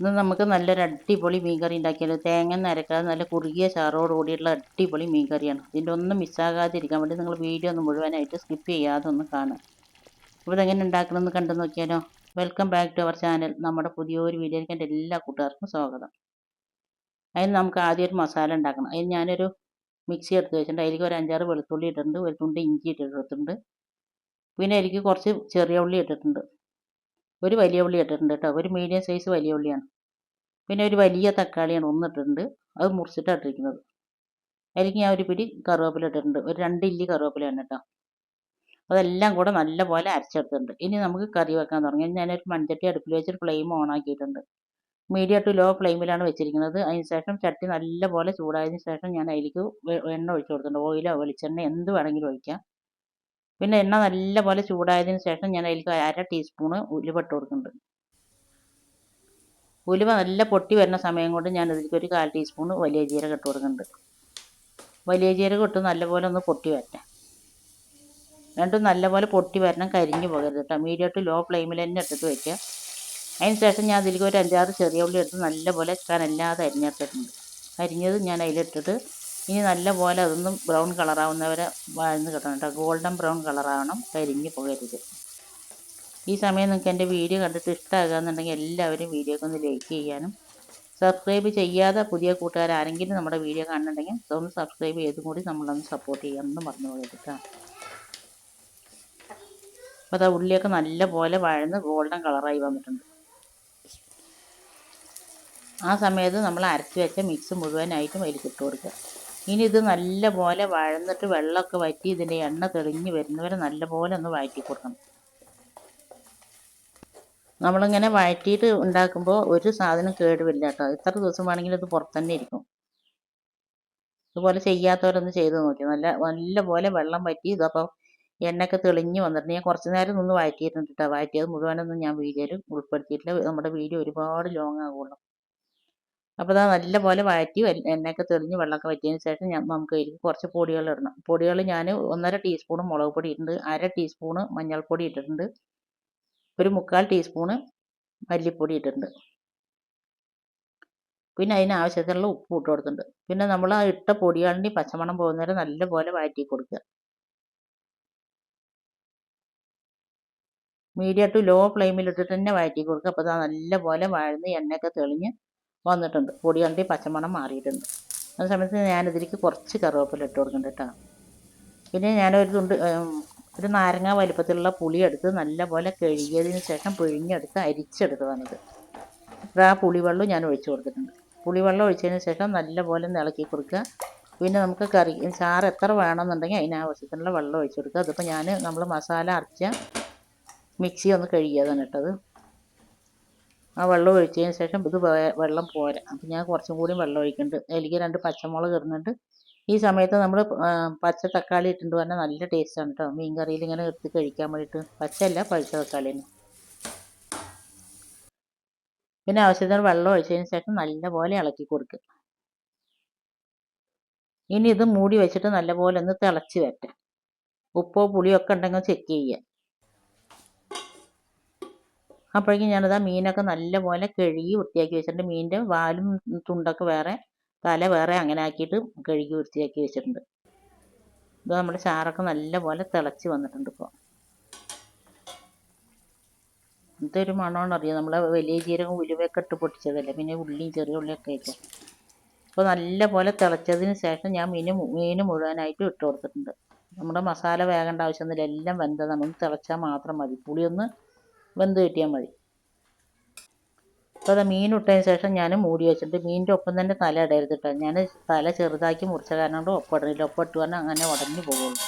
ഇന്ന് നമുക്ക് നല്ലൊരു അടിപൊളി മീൻ കറി ഉണ്ടാക്കിയാലോ? തേങ്ങ നരക്കാതെ നല്ല കുറുകിയ ചാറോട് കൂടിയുള്ള അടിപൊളി മീൻ കറിയാണ് ഇതിന്റെ ഒന്നും മിസ്സാകാതിരിക്കാൻ വേണ്ടി നിങ്ങൾ വീഡിയോ ഒന്ന് മുഴുവനായിട്ട് സ്കിപ്പ് ചെയ്യാതെ ഒന്ന് കാണുക. അപ്പോൾ എങ്ങനെ ഉണ്ടാക്കണമെന്ന് കണ്ടു നോക്കിയാലോ? Welcome back to our channel നമ്മുടെ പുതിയൊരു വീഡിയോയിലേക്ക് എന്റെ എല്ലാ കൂട്ടുകാർക്കും സ്വാഗതം. അതിന് നമുക്ക് ആദ്യം ഒരു മസാല ഉണ്ടാക്കണം. അതിന് ഞാനൊരു മിക്സി എടുത്ത് വെച്ചിട്ടുണ്ട്. അതിലേക്ക് ഒരു അഞ്ചാറ് വെളുത്തുള്ളി ഇട്ടിട്ടുണ്ട്. ഒരു തുണ്ട് ഇഞ്ചി ഇട്ടിട്ടുണ്ട്. പിന്നെ അതിലേക്ക് കുറച്ച് ചെറിയ ഉള്ളി ഇട്ടിട്ടുണ്ട്. ഒരു വലിയ ഉള്ളി ഇട്ടിട്ടുണ്ട് കേട്ടോ. ഒരു മീഡിയം സൈസ് വലിയ ഉള്ളിയാണ്. പിന്നെ ഒരു വലിയ തക്കാളിയാണ് ഒന്നിട്ടിട്ടുണ്ട് അത് മുറിച്ചിട്ടാണ് ഇട്ടിരിക്കുന്നത്. അതിലേക്ക് ഞാൻ ഒരു പിടി കറുവേപ്പില ഇട്ടിട്ടുണ്ട്. ഒരു രണ്ട് ഇല്ലി കറുവേപ്പിലയാണ് കേട്ടോ. അതെല്ലാം കൂടെ നല്ലപോലെ അരച്ചെടുത്തിട്ടുണ്ട്. ഇനി നമുക്ക് കറി വെക്കാൻ തുടങ്ങി. ഞാനൊരു മൺചട്ടി അടുപ്പിൽ വെച്ചിട്ട് ഫ്ലെയിം ഓൺ ആക്കിയിട്ടുണ്ട്. മീഡിയം ടു ലോ ഫ്ലെയിമിലാണ് വെച്ചിരിക്കുന്നത്. അതിന് ശേഷം ചട്ടി നല്ലപോലെ ചൂടായതിന് ശേഷം ഞാൻ അതിലേക്ക് എണ്ണ ഒഴിച്ചു കൊടുത്തിട്ടുണ്ട്. ഓയിലോ വെളിച്ചെണ്ണ എന്ത് വേണമെങ്കിലും ഒഴിക്കാം. പിന്നെ എണ്ണ നല്ലപോലെ ചൂടായതിന് ശേഷം ഞാൻ അതിലേക്ക് അര ടീസ്പൂണ് ഉലുവ ഇട്ട് കൊടുക്കുന്നുണ്ട്. ഉലുവ നല്ല പൊട്ടി വരുന്ന സമയം കൊണ്ട് ഞാൻ അതിലേക്ക് ഒരു കാൽ ടീസ്പൂൺ വലിയ ജീരകം ഇട്ട് കൊടുക്കുന്നുണ്ട്. വലിയ ജീരകം ഇട്ട് നല്ലപോലെ ഒന്ന് പൊട്ടി വരട്ടെ. രണ്ടും നല്ലപോലെ പൊട്ടി വരണം കരിഞ്ഞു പോകരുത് കേട്ടോ. മീഡിയം ടു ലോ ഫ്ലെയിമിൽ തന്നെ ഇട്ടിട്ട് വയ്ക്കുക അതിന് ശേഷം ഞാൻ അതിലേക്ക് ഒരു അഞ്ചാറ് ചെറിയ ഉള്ളി എടുത്ത് നല്ലപോലെ കനല്ലാതെ അരിഞ്ഞെടുത്തിട്ടുണ്ട്. അരിഞ്ഞത് ഞാൻ അതിലിട്ടിട്ട് ഇനി നല്ലപോലെ അതൊന്നും ബ്രൗൺ കളറാവുന്ന വരെ വഴന്ന് കിട്ടണം കേട്ടോ. ഗോൾഡൻ ബ്രൗൺ കളറാവണം കരിഞ്ഞ് പോകരുത്. ഈ സമയം നിങ്ങൾക്ക് എന്റെ വീഡിയോ കണ്ടിട്ട് ഇഷ്ടമാകുകയെന്നുണ്ടെങ്കിൽ എല്ലാവരും വീഡിയോക്ക് ഒന്ന് ലൈക്ക് ചെയ്യാനും സബ്സ്ക്രൈബ് ചെയ്യാതെ പുതിയ കൂട്ടുകാർ ആരെങ്കിലും നമ്മുടെ വീഡിയോ കാണുന്നുണ്ടെങ്കിൽ ഒന്ന് സബ്സ്ക്രൈബ് ചെയ്തും കൂടി നമ്മളൊന്ന് സപ്പോർട്ട് ചെയ്യാമെന്ന് പറഞ്ഞു കൊടുക്കുക അപ്പോൾ അതാ ഉള്ളിയൊക്കെ നല്ലപോലെ വഴന്ന് ഗോൾഡൻ കളറായി വന്നിട്ടുണ്ട്. ആ സമയത്ത് നമ്മൾ അരച്ച് വെച്ച മിക്സ് മുഴുവനായിട്ടും അതിൽ ഇട്ട് കൊടുക്കുക. ഇനി ഇത് നല്ലപോലെ വഴന്നിട്ട് വെള്ളമൊക്കെ വറ്റി ഇതിന്റെ എണ്ണ തെളിഞ്ഞ് വരുന്നവരെ നല്ലപോലെ ഒന്ന് വഴറ്റി കൊടുക്കണം. നമ്മളിങ്ങനെ വഴറ്റിയിട്ട് ഉണ്ടാക്കുമ്പോൾ ഒരു സാധനം കേടുവില്ല കേട്ടോ. എത്ര ദിവസം വേണമെങ്കിലും ഇത് പുറത്ത് തന്നെ ഇരിക്കും. ഇതുപോലെ ചെയ്യാത്തവരൊന്ന് ചെയ്ത് നോക്കി. നല്ല നല്ലപോലെ വെള്ളം വറ്റി ഇതപ്പോൾ എണ്ണയൊക്കെ തെളിഞ്ഞ് വന്നിട്ടുണ്ട്. ഞാൻ കുറച്ച് നേരം നിന്ന് വഴറ്റിയിട്ടുണ്ട് കേട്ടോ. വഴറ്റിയത് മുഴുവനൊന്നും ഞാൻ വീഡിയോയിൽ ഉൾപ്പെടുത്തിയിട്ടില്ല. നമ്മുടെ വീഡിയോ ഒരുപാട് ലോങ് ആകുള്ളൂ അപ്പോൾ ഇതാ നല്ലപോലെ വഴറ്റി എണ്ണയൊക്കെ തെളിഞ്ഞ് വെള്ളമൊക്കെ വറ്റിയതിന് ശേഷം നമുക്ക് അതിലേക്ക് കുറച്ച് പൊടികൾ ഇടണം. പൊടികൾ ഞാൻ ഒന്നര ടീസ്പൂൺ മുളക് പൊടി ഇട്ടിട്ടുണ്ട്. അര ടീസ്പൂൺ മഞ്ഞൾപ്പൊടി ഇട്ടിട്ടുണ്ട്. ഒരു മുക്കാൽ ടീസ്പൂൺ മല്ലിപ്പൊടി ഇട്ടിട്ടുണ്ട്. പിന്നെ അതിന് ആവശ്യത്തിനുള്ള ഉപ്പ് ഇട്ട് കൊടുത്തിട്ടുണ്ട്. പിന്നെ നമ്മൾ ആ ഇട്ട പൊടികളിന്റെ പച്ചമണം പോകുന്നവരെ നല്ലപോലെ വഴറ്റി കൊടുക്കുക. മീഡിയം ടു ലോ ഫ്ലെയിമിൽ ഇട്ടിട്ട് തന്നെ വഴറ്റി കൊടുക്കുക. അപ്പോൾ അത് നല്ലപോലെ വഴന്ന് എണ്ണയൊക്കെ തെളിഞ്ഞ് വന്നിട്ടുണ്ട്. പൊടി കണ്ടി പച്ചമണം മാറിയിട്ടുണ്ട്. ആ സമയത്ത് ഞാനിതിലേക്ക് കുറച്ച് കറിവേപ്പില ഇട്ട് കൊടുക്കുന്നുണ്ട് കേട്ടോ. പിന്നെ ഞാനൊരു തുണ്ട് ഒരു നാരങ്ങ വലിപ്പത്തിലുള്ള പുളി എടുത്ത് നല്ലപോലെ കഴുകിയതിന് ശേഷം പിഴിഞ്ഞെടുത്ത് അരിച്ചെടുത്തതാണിത്. അപ്പോൾ ആ പുളിവെള്ളം ഞാൻ ഒഴിച്ചു കൊടുത്തിട്ടുണ്ട്. പുളിവെള്ളം ഒഴിച്ചതിന് ശേഷം നല്ലപോലെ ഇളക്കി കൊടുക്കുക. പിന്നെ നമുക്ക് കറി ചാറ് എത്ര വേണമെന്നുണ്ടെങ്കിൽ അതിനാവശ്യത്തിനുള്ള വെള്ളം ഒഴിച്ചു കൊടുക്കുക. അതിപ്പോൾ ഞാൻ നമ്മൾ മസാല അരച്ച മിക്സി ഒന്ന് കഴുകിയതാണ് ഇട്ടത് ആ വെള്ളം ഒഴിച്ചതിന് ശേഷം ഇത് വെള്ളം പോരാ. അപ്പം ഞാൻ കുറച്ചും കൂടി വെള്ളം ഒഴിക്കുന്നുണ്ട്. എനിക്ക് രണ്ട് പച്ചമുളക് ഇടുന്നുണ്ട്. ഈ സമയത്ത് നമ്മൾ പച്ച തക്കാളി ഇട്ടിട്ട് പറഞ്ഞാൽ നല്ല ടേസ്റ്റാണ് കേട്ടോ മീൻ കറിയിൽ ഇങ്ങനെ എടുത്ത് കഴിക്കാൻ വേണ്ടിയിട്ട് പച്ചയല്ല പഴുത്ത തക്കാളി തന്നെ. പിന്നെ ആവശ്യത്തിന് വെള്ളം ഒഴിച്ചതിന് ശേഷം നല്ലപോലെ ഇളക്കി കൊടുക്കുക ഇനി ഇത് മൂടി വെച്ചിട്ട് നല്ലപോലെ ഒന്ന് തിളച്ച് വരട്ടെ. ഉപ്പോ പുളിയോ ഒക്കെ ഉണ്ടെങ്കിൽ ചെക്ക് ചെയ്യുക. അപ്പോഴേക്കും ഞാനത് ആ മീനൊക്കെ നല്ലപോലെ കഴുകി വൃത്തിയാക്കി വെച്ചിട്ടുണ്ട്. മീനിന്റെ വാലും തുണ്ടൊക്കെ വേറെ തല വേറെ അങ്ങനെ ആക്കിയിട്ട് കഴുകി വൃത്തിയാക്കി വെച്ചിട്ടുണ്ട്. ഇത് നമ്മുടെ ചാറൊക്കെ നല്ലപോലെ തിളച്ച് വന്നിട്ടുണ്ട് ഇപ്പോൾ ഇതൊരു മണമാണ് അറിയാം? നമ്മളെ വലിയ ജീരകം ഉലുവയൊക്കെ ഇട്ട് പൊട്ടിച്ചതല്ലേ? പിന്നെ ഉള്ളിയും ചെറിയ ഉള്ളിയൊക്കെ ആയിട്ട്. അപ്പോൾ നല്ലപോലെ തിളച്ചതിന് ശേഷം ഞാൻ മീൻ മീൻ മുഴുവനായിട്ടും ഇട്ട് കൊടുത്തിട്ടുണ്ട്. നമ്മുടെ മസാല വേകേണ്ട ആവശ്യമൊന്നുമില്ല. എല്ലാം വെന്തത് നമ്മൾ തിളച്ചാൽ മാത്രം മതി. പുളിയൊന്ന് വെന്ത് കിട്ടിയാൽ മതി. അപ്പോൾ അത് മീൻ ഇട്ടതിന് ശേഷം ഞാൻ മൂടി വെച്ചിട്ട് മീനിന്റെ ഒപ്പം തന്നെ തല ഇടരുത് കേട്ടോ. ഞാൻ തല ചെറുതാക്കി മുറിച്ച കാരണം കൊണ്ട് ഒപ്പം ഇടണില്ല. ഒപ്പം ഇട്ട് പറഞ്ഞാൽ അങ്ങനെ ഉടഞ്ഞു പോകുള്ളൂ.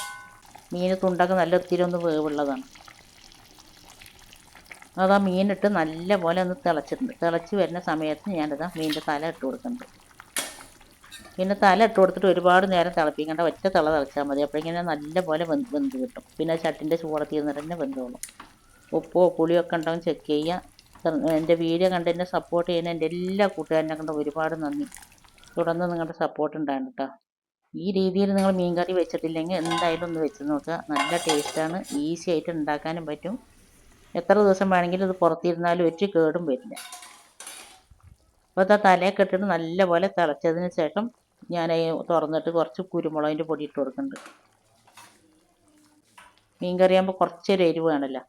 മീൻ തുണ്ടൊക്കെ നല്ല ഒത്തിരി ഒന്ന് വേവുള്ളതാണ്. അത് ആ മീനിട്ട് നല്ല പോലെ ഒന്ന് തിളച്ചിട്ടുണ്ട്. തിളച്ച് വരുന്ന സമയത്ത് ഞാനത് മീനിന്റെ തല ഇട്ട് കൊടുക്കുന്നുണ്ട്. പിന്നെ തല ഇട്ട് കൊടുത്തിട്ട് ഒരുപാട് നേരം തിളപ്പിക്കേണ്ട. ഒറ്റ തിള തിളച്ചാൽ മതി. അപ്പോഴേക്കും നല്ല പോലെ വെന്ത് വെന്ത് കിട്ടും. പിന്നെ ചട്ടിന്റെ ചൂടത്തിൽ നിന്ന് തന്നെ വെന്തോളും. ഉപ്പോ പുളിയൊക്കെ ഉണ്ടാവും ചെക്ക് ചെയ്യുക എന്റെ വീഡിയോ കണ്ട് എന്നെ സപ്പോർട്ട് ചെയ്യുന്ന എന്റെ എല്ലാ കൂട്ടുകാരനെ കണ്ട് ഒരുപാട് നന്ദി. തുടർന്ന് നിങ്ങളുടെ സപ്പോർട്ട് ഉണ്ടാകും കേട്ടോ ഈ രീതിയിൽ നിങ്ങൾ മീൻ കറി വെച്ചിട്ടില്ലെങ്കിൽ എന്തായാലും ഒന്ന് വെച്ച് നോക്കുക. നല്ല ടേസ്റ്റാണ് ഈസി ആയിട്ട് ഉണ്ടാക്കാനും പറ്റും. എത്ര ദിവസം വേണമെങ്കിലും ഇത് പുറത്തിരുന്നാലും ഒരു കേടും വരില്ല. അപ്പോൾ ഇത് തലയൊക്കെ ഇട്ടിട്ട് നല്ലപോലെ തിളച്ചതിന് ശേഷം ഞാൻ തുറന്നിട്ട് കുറച്ച് കുരുമുളകിന്റെ പൊടി ഇട്ട് കൊടുക്കുന്നുണ്ട്. മീൻ കറിയാകുമ്പോൾ കുറച്ചൊരു എരിവ് വേണമല്ലോ.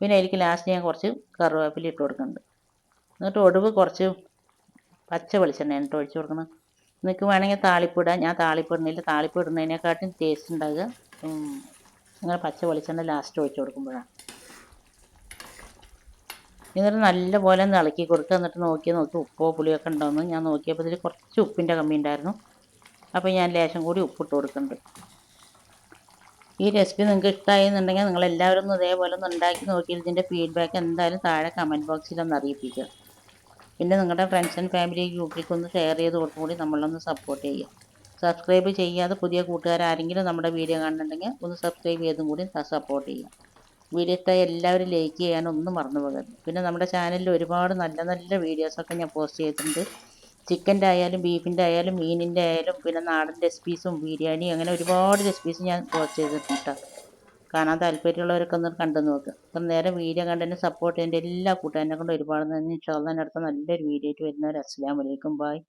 പിന്നെ അതിലേക്ക് ലാസ്റ്റ് ഞാൻ കുറച്ച് കറിവേപ്പില ഇട്ട് കൊടുക്കുന്നുണ്ട്. എന്നിട്ട് ഒടുവ് കുറച്ച് പച്ച വെളിച്ചെണ്ണ ഇട്ട് ഒഴിച്ച് കൊടുക്കണം നിങ്ങൾക്ക് വേണമെങ്കിൽ താളിപ്പ് ഇടാം ഞാൻ താളിപ്പ് ഇടുന്നില്ല താളിപ്പ് ഇടുന്നതിനെക്കാട്ടും ടേസ്റ്റ് ഉണ്ടാകുക നിങ്ങൾ പച്ച വെളിച്ചെണ്ണ ലാസ്റ്റ് ഒഴിച്ച് കൊടുക്കുമ്പോഴാണ് എന്നിട്ട് നല്ലപോലെ ഒന്ന് ഇളക്കി കൊടുക്കുക എന്നിട്ട് നോക്കി നോക്കി ഉപ്പോ പുളിയൊക്കെ ഉണ്ടോയെന്ന് ഞാൻ നോക്കിയപ്പോൾ ഇതിൽ കുറച്ച് ഉപ്പിന്റെ കമ്മി ഉണ്ടായിരുന്നു. അപ്പോൾ ഞാൻ ലേശം കൂടി ഉപ്പിട്ട് കൊടുക്കുന്നുണ്ട്. ഈ റെസിപ്പി നിങ്ങൾക്ക് ഇഷ്ടമായെന്നുണ്ടെങ്കിൽ നിങ്ങൾ എല്ലാവരും ഒന്ന് ഇതേപോലെ ഒന്ന് ഉണ്ടാക്കി നോക്കിയിട്ട് ഇതിന്റെ ഫീഡ്ബാക്ക് എന്തായാലും താഴെ കമന്റ് ബോക്സിൽ ഒന്ന് അറിയിപ്പിക്കുക. പിന്നെ നിങ്ങളുടെ ഫ്രണ്ട്സ് ആൻഡ് ഫാമിലി ഗ്രൂപ്പിലേക്ക് ഒന്ന് ഷെയർ ചെയ്ത് നമ്മളൊന്ന് സപ്പോർട്ട് ചെയ്യുക. സബ്സ്ക്രൈബ് ചെയ്യാതെ പുതിയ കൂട്ടുകാരാരെങ്കിലും നമ്മുടെ വീഡിയോ കാണുന്നുണ്ടെങ്കിൽ ഒന്ന് സബ്സ്ക്രൈബ് ചെയ്തും കൂടി സപ്പോർട്ട് ചെയ്യുക. വീഡിയോ ഇഷ്ടമായി എല്ലാവരും ലൈക്ക് ചെയ്യാനൊന്നും മറന്നു പോകരുത്. പിന്നെ നമ്മുടെ ചാനലിൽ ഒരുപാട് നല്ല നല്ല വീഡിയോസൊക്കെ ഞാൻ പോസ്റ്റ് ചെയ്തിട്ടുണ്ട്. ചിക്കന്റെ ആയാലും ബീഫിന്റെ ആയാലും മീനിന്റെ ആയാലും പിന്നെ നാടൻ റെസിപ്പീസും ബിരിയാണി അങ്ങനെ ഒരുപാട് റെസിപ്പീസ് ഞാൻ പോസ്റ്റ് ചെയ്തിട്ടുണ്ട്. കാണാൻ താല്പര്യമുള്ളവരൊക്കെ ഒന്ന് കണ്ടു നോക്കുക അപ്പം നേരെ വീഡിയോ കണ്ടതിന് സപ്പോർട്ട് ചെയ്യേണ്ട എല്ലാ കൂട്ടുകാരനെ കൊണ്ട് ഒരുപാട് നന്ദി. ഇൻഷാല്ല അടുത്ത നല്ലൊരു വീഡിയോ ആയിട്ട് വരുന്നവർ അസ്സാം അലൈക്കും. ബായ്